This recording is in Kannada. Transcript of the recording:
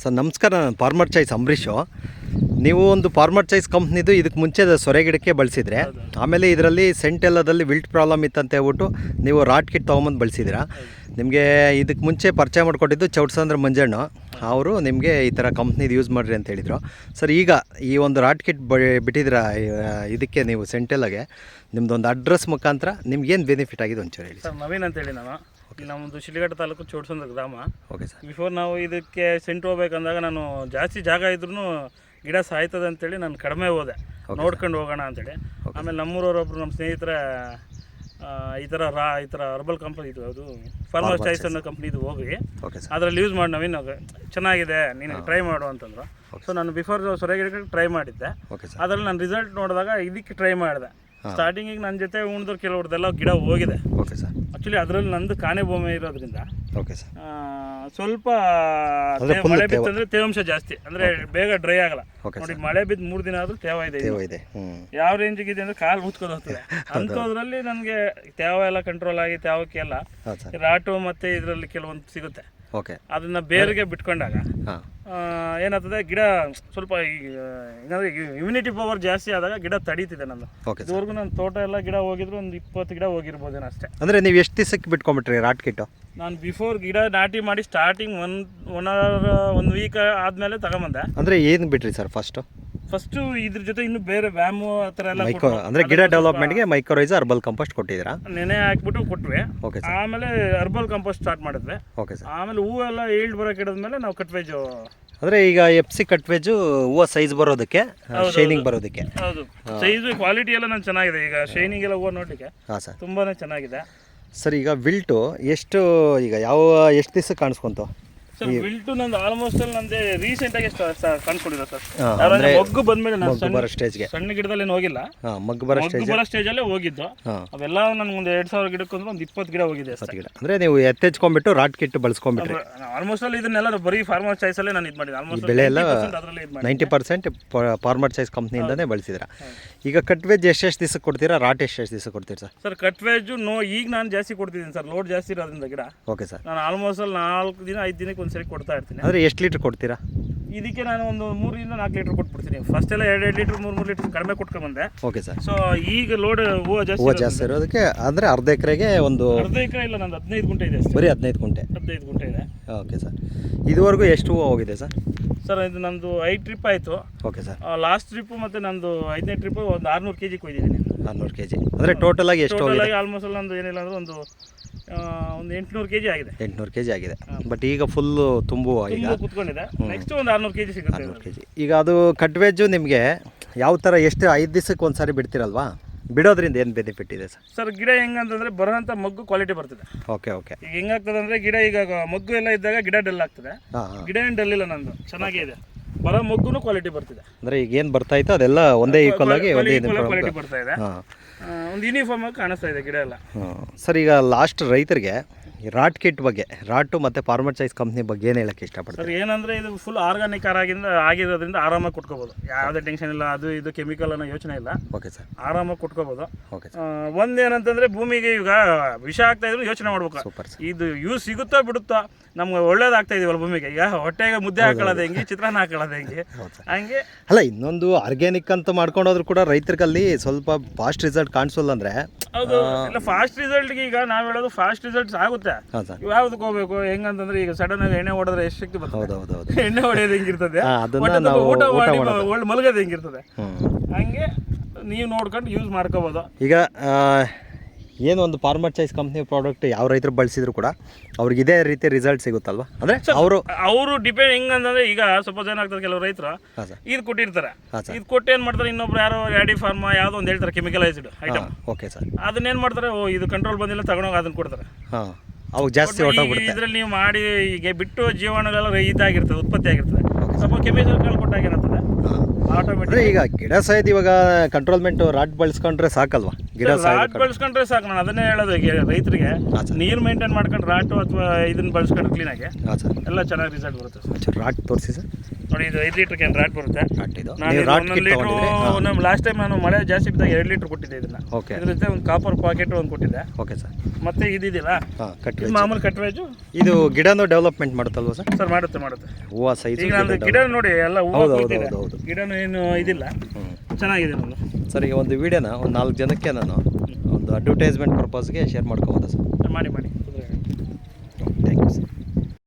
ಸರ್, ನಮಸ್ಕಾರ, ನಾನು ಫಾರ್ಮರ್ ಚಾಯ್ಸ್ ಅಂಬರೀಷು ನೀವು ಒಂದು ಫಾರ್ಮರ್ ಚಾಯ್ಸ್ ಕಂಪ್ನಿದು ಇದಕ್ಕೆ ಮುಂಚೆ ಸೊರೆ ಗಿಡಕ್ಕೆ ಬಳಸಿದ್ರೆ. ಆಮೇಲೆ ಇದರಲ್ಲಿ ಸೆಂಟೆಲ್ಲದಲ್ಲಿ ವಿಲ್ಟ್ ಪ್ರಾಬ್ಲಮ್ ಇತ್ತಂತ ಹೇಳ್ಬಿಟ್ಟು ನೀವು ರಾಟ್ ಕಿಟ್ ತೊಗೊಂಬಂದು ಬಳಸಿದ್ದೀರಾ ನಿಮಗೆ ಇದಕ್ಕೆ ಮುಂಚೆ ಪರಿಚಯ ಮಾಡಿಕೊಟ್ಟಿದ್ದು ಚೌಟ್ಸಂದ್ರ ಮಂಜಣ್ಣು. ಅವರು ನಿಮಗೆ ಈ ಥರ ಕಂಪ್ನಿದು ಯೂಸ್ ಮಾಡಿರಿ ಅಂತ ಹೇಳಿದರು. ಸರ್, ಈಗ ಈ ಒಂದು ರಾಟ್ ಕಿಟ್ ಬ ಇದಕ್ಕೆ ನೀವು ಸೆಂಟೆಲ್ಲಗೆ ನಿಮ್ಮದೊಂದು ಅಡ್ರೆಸ್ ಮುಖಾಂತರ ನಿಮ್ಗೇನು ಬೆನಿಫಿಟ್ ಆಗಿದೆ ಒಂಚೂರು ಹೇಳಿ, ಸರ್, ನವೀನ್ ಅಂತೇಳಿ ನಾನು. ಇಲ್ಲಿ ನಮ್ಮದು ಶಿಲಿಘಟ್ಟ ತಾಲೂಕು ಚೋಡ್ಸಂದ್ರ ಗ್ರಾಮ. Okay sir. ಬಿಫೋರ್ ನಾವು ಇದಕ್ಕೆ ಸೆಂಟ್ ಹೋಗ್ಬೇಕಂದಾಗ ನಾನು ಜಾಸ್ತಿ ಜಾಗ ಇದ್ರೂ ಗಿಡ ಸಾಯ್ತದೆ ಅಂತೇಳಿ ನಾನು ಕಡಿಮೆ ಹೋದೆ. ನೋಡ್ಕೊಂಡು ಹೋಗೋಣ ಅಂತೇಳಿ. ಆಮೇಲೆ ನಮ್ಮೂರವರೊಬ್ರು ನಮ್ಮ ಸ್ನೇಹಿತರ ಈ ಥರ ರಾ ಈ ಥರ ಅರ್ಬಲ್ ಕಂಪ್ನಿ ಇದು ಅದು ಫಾರ್ಮರ್ ಚಾಯ್ಸ್ ಅನ್ನೋ ಕಂಪ್ನಿದು ಹೋಗಿ. Okay sir. ಅದರಲ್ಲಿ ಯೂಸ್ ಮಾಡಿ ನಾವೇನು ಚೆನ್ನಾಗಿದೆ ನೀನು ಟ್ರೈ ಮಾಡು ಅಂತಂದ್ರು. ಸೊ ನಾನು ಬಿಫೋರ್ ಸೊರಗಿಡಕ್ಕೆ ಟ್ರೈ ಮಾಡಿದ್ದೆ. ಅದ್ರಲ್ಲಿ ನಾನು ರಿಸಲ್ಟ್ ನೋಡಿದಾಗ ಇದಕ್ಕೆ ಟ್ರೈ ಮಾಡಿದೆ. ಸ್ಟಾರ್ಟಿಂಗಿಗೆ ನನ್ನ ಜೊತೆ ಉಣ್ದವ್ರು ಕೆಲವ್ರದ್ದೆಲ್ಲ ಗಿಡ ಹೋಗಿದೆ. ಓಕೆ ಸರ್ ಆಕ್ಚುಲಿ ಅದರಲ್ಲಿ ನಂದು ಕಾಣೆ ಭೂಮಿ ಇರೋದ್ರಿಂದ ಓಕೆ ಸರ್ ಸ್ವಲ್ಪ ಮಳೆ. ಬಿತ್ತಂದ್ರೆ ತೇವಾಂಶ ಜಾಸ್ತಿ. ಅಂದ್ರೆ ಬೇಗ ಡ್ರೈ ಆಗಲ್ಲ. ನೋಡಿ ಮಳೆ ಬಿದ್ದು ಮೂರು ದಿನ ಆದ್ರೂ ತೇವ ಇದೆ. ಇದೆ. ಯಾವ ರೇಂಜಿಗೆ ಇದೆ ಅಂದ್ರೆ ಕಾಲು ಮುಚ್ಕೋದು ಹೋಗ್ತದೆ. ಅಂಥದ್ರಲ್ಲಿ ನನಗೆ ತೇವ ಎಲ್ಲ ಕಂಟ್ರೋಲ್ ಆಗಿ ತೇವಕ್ಕೆಲ್ಲ ರಾಟು ಮತ್ತೆ ಇದರಲ್ಲಿ ಕೆಲವೊಂದು ಸಿಗುತ್ತೆ. ಓಕೆ. ಅದನ್ನ ಬೇರಿಗೆ ಬಿಟ್ಕೊಂಡಾಗ ಏನಾಗ್ತದೆ ಗಿಡ ಸ್ವಲ್ಪ ಏನಂದ್ರೆ ಇಮ್ಯುನಿಟಿ ಪವರ್ ಜಾಸ್ತಿ ಆದಾಗ ಗಿಡ ತಡೀತಿದೆ ನಂದು. ಇದುವರೆಗೂ ನನ್ನ ತೋಟ ಎಲ್ಲ ಗಿಡ ಹೋಗಿದ್ರು ಒಂದು ಇಪ್ಪತ್ತು ಗಿಡ ಹೋಗಿರ್ಬೋದೇನೋ ಅಷ್ಟೇ. ಅಂದರೆ ನೀವು ಎಷ್ಟು ದಿವಸಕ್ಕೆ ಬಿಟ್ಕೊಂಬಿಟ್ರಿ ರಾಟ್ ಕಿಟ್ಟು? ನಾನು ಬಿಫೋರ್ ಗಿಡ ನಾಟಿ ಮಾಡಿ ಸ್ಟಾರ್ಟಿಂಗ್ ಒನ್ ಒನ್ ಅವರ್ ಒಂದು ವೀಕ್ ಆದಮೇಲೆ ತಗೊಂಬಂದೆ. ಅಂದರೆ ಏನು ಬಿಟ್ರಿ ಸರ್ ಫಸ್ಟು ಫಸ್ಟು ಇದ್ರ ಜೊತೆ ಇನ್ನು ಬೇರೆ ವ್ಯಾಮು ಆ ಥರ ಎಲ್ಲ ಮೈಕೋ ಅಂದರೆ ಗಿಡ ಡೆವಲಪ್ಮೆಂಟ್ಗೆ ಮೈಕ್ರೋರೈಸ್ ಅರ್ಬಲ್ ಕಂಪೋಸ್ಟ್ ಕೊಟ್ಟಿದ್ದೀರಾ? ನೆನೆ ಹಾಕ್ಬಿಟ್ಟು ಕೊಟ್ವಿ. ಓಕೆ ಆಮೇಲೆ ಅರ್ಬಲ್ ಕಂಪೋಸ್ಟ್ ಸ್ಟಾರ್ಟ್ ಮಾಡಿದ್ವಿ. ಓಕೆ ಸರ್ ಆಮೇಲೆ ಹೂವೆಲ್ಲ ಈಲ್ಡ್ ಬರೋಕೆ ಮೇಲೆ ನಾವು ಕಟ್ವೇಜ್ ಅಂದ್ರೆ ಈಗ ಎಫ್ಸಿ ಕಟ್ವೇಜ್ ಹೂವ ಹೂವು ಸೈಜ್ ಬರೋದಕ್ಕೆ ಶೈನಿಂಗ್ ಬರೋದಕ್ಕೆ. ಹೌದು. ಸೈಜು ಕ್ವಾಲಿಟಿ ಎಲ್ಲ ನಾನು ಚೆನ್ನಾಗಿದೆ. ಈಗ ಶೈನಿಂಗ್ ಎಲ್ಲ ಹೂವು ನೋಡ್ಲಿಕ್ಕೆ ಹಾಂ ಸರ್ ತುಂಬಾನೇ ಚೆನ್ನಾಗಿದೆ. ಸರ್ ಈಗ ವಿಲ್ಟು ಎಷ್ಟು ಈಗ ಯಾವ ಎಷ್ಟು ದಿವಸ ಕಾಣಿಸ್ಕೊಂತು? ಸರ್ ಬಿಲ್ಟು ನಂದು ಆಲ್ಮೋಸ್ಟ್ ಅಲ್ಲಿ ನಂದೆ ರೀಸೆಂಟ್ ಆಗಿ ಕಾಣಿಸ್ಕೊಂಡಿದೆ ಸರ್. ಹಾ, ಯಾರಂದ್ರೆ ಮೊಗ್ಗು ಬಂದ್ಮೇಲೆ ನಾನು ಸಣ್ಣ ಬರೋ ಸ್ಟೇಜ್ಗೆ ಸಣ್ಣ ಗಿಡದಲ್ಲಿ ಏನು ಹೋಗಿಲ್ಲ. ಹಾಂ ಮಗ್ಗು ಬರೋ ಮೊಗ್ಗು ಸ್ಟೇಜ್ ಬರೋ ಸ್ಟೇಜ್ ಅಲ್ಲೇ ಹೋಗಿದ್ದು. ಅವೆಲ್ಲ ನನ್ಗೆ ಒಂದು ಎರಡ್ ಸಾವಿರ ಗಿಡಕ್ಕೆ ಅಂದ್ರೆ ಒಂದು ಇಪ್ಪತ್ತು ಗಿಡ ಹೋಗಿದೆ ಸರ್ ಗಿಡ. ಅಂದರೆ ನೀವು ಎತ್ತೆಚ್ಕೊಂಡ್ಬಿಟ್ಟು ರಾಟ್ ಕಿಟ್ ಬಳಸ್ಕೊಂಡ್ಬಿಟ್ರಿ. ಆಲ್ಮೋಸ್ಟ್ ಅಲ್ಲಿ ಇದನ್ನೆಲ್ಲ ಬರೀ ಫಾರ್ಮರ್ ಚಾಯ್ಸ್ ಅಲ್ಲೇ ನಾನು ಇದು ಮಾಡಿದೆ ಆಲ್ಮೋಸ್ಟ್ ಬೆಳೆ ಎಲ್ಲ ಅದರಲ್ಲೇ ಇದು ಮಾಡಿ ನೈಂಟಿ ಪರ್ಸೆಂಟ್ ಫಾರ್ಮರ್ ಸೈಜ್ ಕಂಪ್ನಿಯಿಂದನೇ ಬಳಸಿದ್ರ. ಈಗ ಕಟ್ವೇಜ್ ಎಷ್ಟೆಷ್ಟು ದಿವಸ ಕೊಡ್ತೀರಾ? ರಾಟ್ ಎಷ್ಟೆಷ್ಟು ದಿವಸ ಕೊಡ್ತೀರಾ ಸರ್? ಸರ್ ಕಟ್ ವೇಜು ನೋ ಈಗ ನಾನು ಜಾಸ್ತಿ ಕೊಡ್ತಿದ್ದೀನಿ ಸರ್. ಲೋಡ್ ಜಾಸ್ತಿ ಇರೋದ್ರಿಂದ ಗಿಡ. ಓಕೆ ಸರ್ ನಾನು ಆಲ್ಮೋಸ್ಟ್ ಅಲ್ಲಿ ನಾಲ್ಕು ದಿನ ಐದು ದಿನಕ್ಕೆ ಒಂದ್ಸರಿ ಕೊಡ್ತಾ ಇರ್ತೀನಿ. ಅಂದರೆ ಎಷ್ಟು ಲೀಟ್ರ್ ಕೊಡ್ತೀರಾ? ಇದಕ್ಕೆ ನಾನು ಒಂದು ಮೂರಿಂದ ನಾಲ್ಕು ಲೀಟರ್ ಕೊಟ್ಬಿಡ್ತೀನಿ. ಫಸ್ಟ್ ಎಲ್ಲ ಎರಡು ಎರಡು ಲೀಟರ್ ಮೂರು ಮೂರು ಲೀಟರ್ ಕಡಿಮೆ ಕೊಟ್ಕೊಂಬಂದೆ ಓಕೆ ಸರ್ ಸೊ ಈಗ ಲೋಡ್ ಹೂವು ಜಾಸ್ತಿ ಹೂವು ಜಾಸ್ತಿ ಇರೋದಕ್ಕೆ ಅಂದರೆ ಅರ್ಧ ಎಕರೆಗೆ ಒಂದು ಅರ್ಧ ಎಕರೆ ಇಲ್ಲ ನಂದು ಹದಿನೈದು ಗುಂಟೆ ಇದೆ ಬರೀ ಹದಿನೈದು ಗುಂಟೆ? ಹದಿನೈದು ಗುಂಟೆ ಇದೆ. ಓಕೆ ಸರ್ ಇದುವರೆಗೂ ಎಷ್ಟು ಹೂವು ಹೋಗಿದೆ ಸರ್ ಸರ್ ಇದು ನಂದು ಐದು ಟ್ರಿಪ್ ಆಯಿತು. ಓಕೆ ಸರ್ ಲಾಸ್ಟ್ ಟ್ರಿಪ್ಪು ಮತ್ತು ನಂದು ಐದನೇ ಟ್ರಿಪ್ಪು ಒಂದು ಆರುನೂರು ಕೆ ಜಿ ಕೊಯ್ದಿದ್ದೀನಿ. ಆರುನೂರು ಕೆ ಜಿ ಅಂದರೆ ಟೋಟಲಾಗಿ ಎಷ್ಟು ಟೋಟಲ್ ಅಲ್ಲಿ ಆಗಿ ಆಲ್ಮೋಸ್ಟ್ ನಂದು ಏನಿಲ್ಲ ಅಂದ್ರೆ ಒಂದು ಒಂದು ಎಂಟುನೂರು ಕೆ ಜಿ ಆಗಿದೆ. ಎಂಟುನೂರು ಕೆ ಜಿ ಆಗಿದೆ ಬಟ್ ಈಗ ಫುಲ್ಲು ತುಂಬು ಈಗ ಕುತ್ಕೊಂಡಿದೆ. ನೆಕ್ಸ್ಟ್ ಒಂದು ಆರುನೂರು ಕೆ ಜಿ ಸಿಗುತ್ತೆ ಆರುನೂರು ಕೆ ಜಿ ಈಗ ಅದು ಕಟ್ವೆಜ್ಜು ನಿಮಗೆ ಯಾವ ಥರ ಎಷ್ಟು ಐದು ದಿವಸಕ್ಕೆ ಒಂದು ಸಾರಿ ಬಿಡ್ತೀರಲ್ವಾ? ಬಿಡೋದ್ರಿಂದ ಏನು ಬೆನಿಫಿಟ್ ಇದೆ ಸರ್? ಸರ್ ಗಿಡ ಹೆಂಗಂತಂದ್ರೆ ಬರೋಂಥ ಮಗ್ಗು ಕ್ವಾಲಿಟಿ ಬರ್ತದೆ. ಓಕೆ ಓಕೆ ಈಗ ಹೆಂಗಾಗ್ತದೆ ಅಂದರೆ ಗಿಡ ಈಗ ಮಗ್ಗು ಎಲ್ಲ ಇದ್ದಾಗ ಗಿಡ ಡಲ್ ಆಗ್ತದೆ. ಗಿಡ ಏನು ಡಲ್ ಇಲ್ಲ ನಂದು. ಚೆನ್ನಾಗೇ ಇದೆ. ಬರೋ ಮಗ್ಗು ಕ್ವಾಲಿಟಿ ಬರ್ತಿದೆ. ಅಂದರೆ ಈಗ ಏನು ಬರ್ತಾ ಇತ್ತು ಅದೆಲ್ಲ ಒಂದೇ ಈಕ್ವಲ್ ಆಗಿ ಒಂದೇ ಕ್ವಾಲಿಟಿ ಬರ್ತಾ ಇದೆ. ಒಂದು ಯೂನಿಫಾರ್ಮ್ ಕಾಣಿಸ್ತಾ ಇದೆ ಗಿಡ ಎಲ್ಲ. ಸರ್ ಈಗ ಲಾಸ್ಟ್ ರೈತರಿಗೆ ರಾಟ್ ಕಿಟ್ ಬಗ್ಗೆ ರಾಟು ಮತ್ತು ಫಾರ್ಮರ್ ಸೈಸ್ ಕಂಪ್ನಿ ಬಗ್ಗೆ ಏನು ಹೇಳಕ್ಕೆ ಇಷ್ಟಪಡ್ತಾರೆ? ಸರ್ ಏನಂದ್ರೆ ಇದು ಫುಲ್ ಆರ್ಗಾನಿಕ್ ಆಗಿಂದ ಆಗಿರೋದ್ರಿಂದ ಆರಾಮಾಗಿ ಕೊಟ್ಕೋಬೋದು. ಯಾವುದೇ ಟೆನ್ಷನ್ ಇಲ್ಲ ಅದು ಇದು ಕೆಮಿಕಲ್ ಅನ್ನೋ ಯೋಚನೆ ಇಲ್ಲ. ಓಕೆ ಸರ್ ಆರಾಮಾಗಿ ಕೊಟ್ಕೋಬೋದು. ಓಕೆ ಒಂದು ಒಂದೇನಂತಂದ್ರೆ ಭೂಮಿಗೆ ಈಗ ವಿಷ ಆಗ್ತಾ ಇದ್ರು ಯೋಚನೆ ಮಾಡ್ಬೇಕು. ಸೂಪರ್ ಇದು ಯೂಸ್ ಸಿಗುತ್ತೋ ಬಿಡುತ್ತೋ ನಮ್ಗೆ ಒಳ್ಳೇದಾಗ್ತಾ ಇದೀವಲ್ಲ ಭೂಮಿಗೆ. ಈಗ ಹೊಟ್ಟೆಗೆ ಮುದ್ದೆ ಹಾಕೊಳ್ಳೋದು ಹೆಂಗೆ ಚಿತ್ರಾನ್ನ ಹಾಕೊಳ್ಳೋದು ಹೆಂಗೆ? ಹಂಗೆ ಅಲ್ಲ ಇನ್ನೊಂದು ಆರ್ಗ್ಯಾನಿಕ್ ಅಂತ ಮಾಡ್ಕೊಂಡೋದ್ರು ಕೂಡ ರೈತರಿಗಲ್ಲಿ ಸ್ವಲ್ಪ ಫಾಸ್ಟ್ ರಿಸಲ್ಟ್ ಕಾಣಿಸಲ್ಲ ಅಂದರೆ ಹೌದು ಫಾಸ್ಟ್ ರಿಸಲ್ಟ್ಗೆ ಈಗ ನಾವು ಹೇಳೋದು ಫಾಸ್ಟ್ ರಿಸಲ್ಟ್ಸ್ ಆಗುತ್ತೆ. ಇವ್ ಯಾವ್ದಕ್ಕೆ ಹೋಗ್ಬೇಕು ಹೆಂಗಂತಂದ್ರೆ ಈಗ ಸಡನ್ ಆಗಿ ಎಣ್ಣೆ ಹೊಡೆದ್ರೆ ಎಷ್ಟು ಶಕ್ತಿ ಬರ್ತದೆ? ಹೌದು ಹೌದು ಹೌದು. ಎಣ್ಣೆ ಹೊಡೆಯೋದು ಹೆಂಗಿರ್ತದೆ? ಊಟ ಮಾಡಿ ಮಲಗೋದು ಹೆಂಗಿರ್ತದೆ? ಹಂಗೆ ನೀವು ನೋಡ್ಕೊಂಡು ಯೂಸ್ ಮಾಡ್ಕೋಬೋದು. ಈಗ ಏನು ಒಂದು ಫಾರ್ಮರ್ ಚೈಸ್ ಕಂಪ್ನಿ ಪ್ರಾಡಕ್ಟ್ ಯಾವ ರೈತರು ಬಳಸಿದ್ರು ಕೂಡ ಅವ್ರಿಗೆ ಇದೇ ರೀತಿ ರಿಸಲ್ಟ್ ಸಿಗುತ್ತಲ್ವಾ? ಅಂದ್ರೆ ಅವರು ಅವರು ಡಿಪೆಂಡ್ ಹೆಂಗಂತಂದ್ರೆ ಈಗ ಸಪೋಸ್ ಏನಾಗ್ತದೆ ಕೆಲವು ರೈತರು? ಇದ್ ಕೊಟ್ಟಿರ್ತಾರೆ. ಇದು ಕೊಟ್ಟು ಏನು ಮಾಡ್ತಾರೆ? ಇನ್ನೊಬ್ರು ಯಾರೋ ರ್ಯಾಡಿ ಫಾರ್ಮ್ ಯಾವುದೋ ಒಂದು ಹೇಳ್ತಾರೆ ಕೆಮಿಕಲೈಸ್ಡ್ ಐಟಮ್ ಓಕೆ ಸರ್ ಅದನ್ನೇನು ಮಾಡ್ತಾರೆ? ಓ ಇದು ಕಂಟ್ರೋಲ್ ಬಂದಿಲ್ಲ ತಗೊಂಡೋಗಿ ಅದನ್ನ ಕೊಡ್ತಾರೆ. ಹಾಂ. ಅವಾಗ ಜಾಸ್ತಿ ಹೊಟ್ಟೋಗ್ಬಿಡುತ್ತೆ ಇದರಲ್ಲಿ ನೀವು ಮಾಡಿ ಈಗ ಬಿಟ್ಟು ಜೀವಾಣುಗಳೆಲ್ಲ ಇದಾಗಿರ್ತದೆ ಉತ್ಪತ್ತಿ ಆಗಿರ್ತದೆ. ಸ್ವಲ್ಪ ಆಟೋಮೆಟಿಕ್ ಈಗ ಗಿಡ ಸಾಯ್ದು ಇವಾಗ ಕಂಟ್ರೋಲ್ಮೆಂಟ್ ರಾಟ್ ಬಳಸ್ಕೊಂಡ್ರೆ ಸಾಕಲ್ವಾ? ಗಿಡ ರಾಟ್ ಬಳಸ್ಕೊಂಡ್ರೆ ಸಾಕು ನಾನು ಅದನ್ನೇ ಹೇಳೋದು ಈಗ ರೈತರಿಗೆ. ನೀರು ಮೇಂಟೈನ್ ಮಾಡ್ಕೊಂಡು ರಾಟು ಅಥವಾ ಇದನ್ನ ಬಳಸ್ಕೊಂಡು ಕ್ಲೀನಾಗಿ ಎಲ್ಲ ಚೆನ್ನಾಗಿ ರಿಸಲ್ಟ್ ಬರುತ್ತೆ ರಾಟ್ ತೋರಿಸಿ ಸರ್. ನೋಡಿ ಇದು ಐದು ಲೀಟರ್ ಕ್ಯಾನ್ ರಾಟ್ ಬರುತ್ತೆ. ರಾಟ್ ಇದು ನಾನು ಒಂದೊಂದು ಲೀಟ್ರು ನಮ್ಮ ಲಾಸ್ಟ್ ಟೈಮ್ ನಾನು ಮಳೆ ಜಾಸ್ತಿ ಬಿದ್ದಾಗ ಎರಡು ಲೀಟರ್ ಕೊಟ್ಟಿದ್ದೆ ಇದನ್ನ. ಓಕೆ ಇದ್ರ ಜೊತೆ ಒಂದು ಕಾಪರ್ ಪಾಕೆಟ್ ಒಂದು ಕೊಟ್ಟಿದ್ದೆ. ಓಕೆ ಸರ್ ಮತ್ತೆ ಇದಿದೆಯಲ್ಲ? ಹಾಂ ಕಟ್ ಮಾಮೂಲಿ ಕಟ್ವೇಜು ಇದು ಗಿಡನೂ ಡೆವಲಪ್ಮೆಂಟ್ ಮಾಡುತ್ತಲ್ವ ಸರ್ ಸರ್ ಮಾಡುತ್ತೆ ಮಾಡುತ್ತೆ. ಹೂವು ಸೈಜ್ ಈಗ ನಾನು ಗಿಡ ನೋಡಿ ಎಲ್ಲ ಹೂವು. ಗಿಡನೂ ಏನು ಇದಿಲ್ಲ. ಚೆನ್ನಾಗಿದೆ ನಾನು ಸರ್ ಈಗ ಒಂದು ವಿಡಿಯೋನ ಒಂದು ನಾಲ್ಕು ಜನಕ್ಕೆ ನಾನು ಒಂದು ಅಡ್ವರ್ಟೈಸ್ಮೆಂಟ್ ಪರ್ಪಸ್ಗೆ ಶೇರ್ ಮಾಡ್ಕೋಬೋದಾ ಸರ್ ಮಾಡಿ ಮಾಡಿ. Thank you sir